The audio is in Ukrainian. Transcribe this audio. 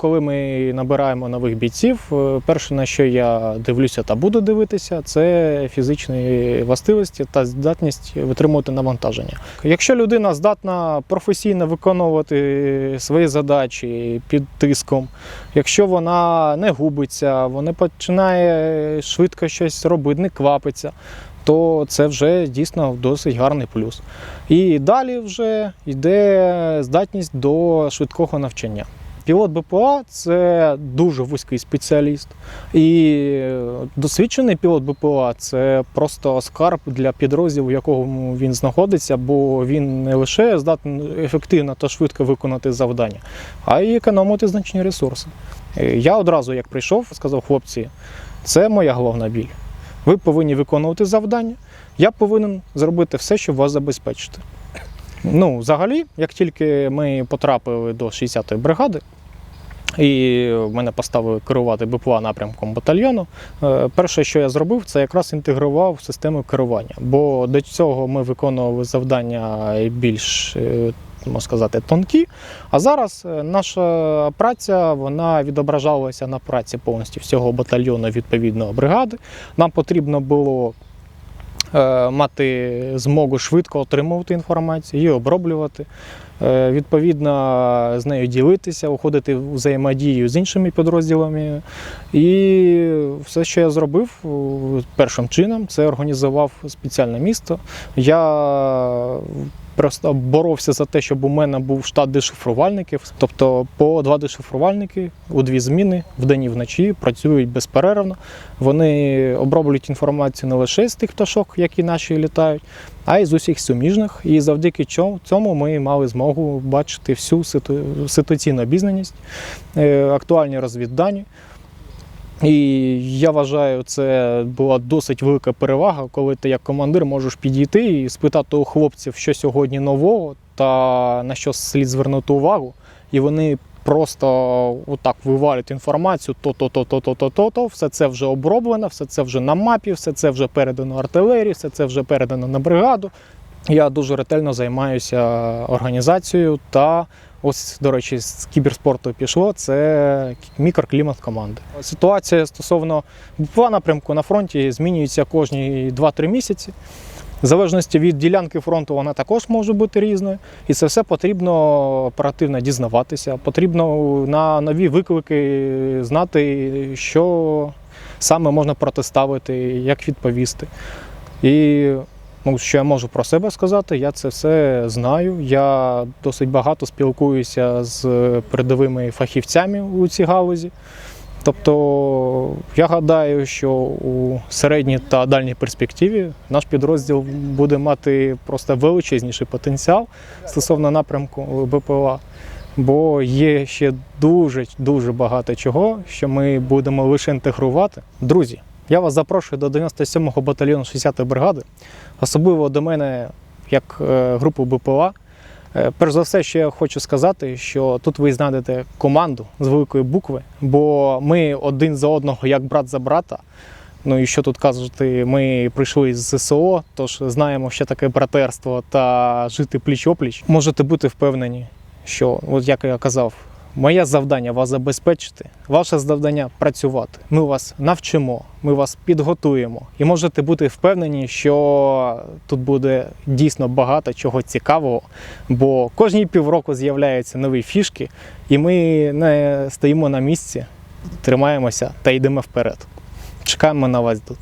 Коли ми набираємо нових бійців, е, перше на що я дивлюся та буду дивитися, це фізичні властивості та здатність витримувати навантаження. Якщо людина здатна професійно виконувати свої задачі під тиском, якщо вона не губиться, вона починає швидко щось робити, не квапиться, то це вже дійсно досить гарний плюс. І далі вже йде здатність до швидкого навчання. Пілот БПЛА це дуже вузький спеціаліст, і досвідчений пілот БПЛА це просто скарб для підрозділу, в якому він знаходиться, бо він не лише здатний ефективно та швидко виконати завдання, а й економити значні ресурси. Е, Я одразу, як прийшов, сказав хлопці, це моя головна біль. Ви повинні виконувати завдання. Я повинен зробити все, щоб вас забезпечити. Ну, взагалі, як тільки ми потрапили до 60-ї бригади, і мене поставили керувати БПЛА напрямком батальйону. е, Перше, що я зробив, це якраз інтегрував систему керування. Бо до цього ми виконували завдання більш, е, можна сказати, тонкі. А зараз е, наша праця вона відображалася на праці повністю всього батальйону відповідно бригади. Нам потрібно було мати змогу швидко отримувати інформацію, її оброблювати, е, відповідно з нею ділитися, уходити в взаємодію з іншими підрозділами. І все, що я зробив е, першим чином, це організував спеціальне місто. Я просто боровся за те, щоб у мене був штат дешифрувальників, тобто по два дешифрувальники у дві зміни вдень і вночі працюють безперервно. Вони оброблюють інформацію не лише з тих пташок, які наші літають, а й з усіх суміжних. І завдяки цьому ми мали змогу бачити всю ситу- ситуаційну обізнаність, е, актуальні розвіддані. І я вважаю, це була досить велика перевага, коли ти як командир можеш підійти і спитати у хлопців, що сьогодні нового та на що слід звернути увагу. І вони просто отак вивалюють інформацію, то-то, то-то, то-то, то-то. Все це вже оброблено, все це вже на мапі, все це вже передано артилерії, все це вже передано на бригаду. Я дуже ретельно займаюся організацією та ось, до речі, з кіберспорту пішло. Це мікроклімат команди. Ситуація стосовно БПЛА напрямку на фронті змінюється кожні 2-3 місяці. В залежності від ділянки фронту вона також може бути різною, і це все потрібно оперативно дізнаватися. Потрібно на нові виклики знати, що саме можна протиставити, як відповісти. І ну, що я можу про себе сказати, я це все знаю. Я досить багато спілкуюся з передовими фахівцями у цій галузі. Тобто я гадаю, що у середній та дальній перспективі наш підрозділ буде мати просто величезніший потенціал стосовно напрямку БПЛА. Бо є ще дуже дуже багато чого, що ми будемо лише інтегрувати. Друзі, я вас запрошую до 97-го батальйону 60-ї бригади, особливо до мене як е, групу БПЛА. Е, Перш за все, що я хочу сказати, що тут ви знайдете команду з великої букви, бо ми один за одного, як брат за брата. Ну і що тут казати, ми прийшли з ЗСО, тож знаємо, що таке братерство та жити пліч-опліч. Можете бути впевнені, що, от як я казав, моє завдання вас забезпечити, ваше завдання працювати. Ми вас навчимо, ми вас підготуємо і можете бути впевнені, що тут буде дійсно багато чого цікавого, бо кожні півроку з'являються нові фішки, і ми не стоїмо на місці, тримаємося та йдемо вперед. Чекаємо на вас тут.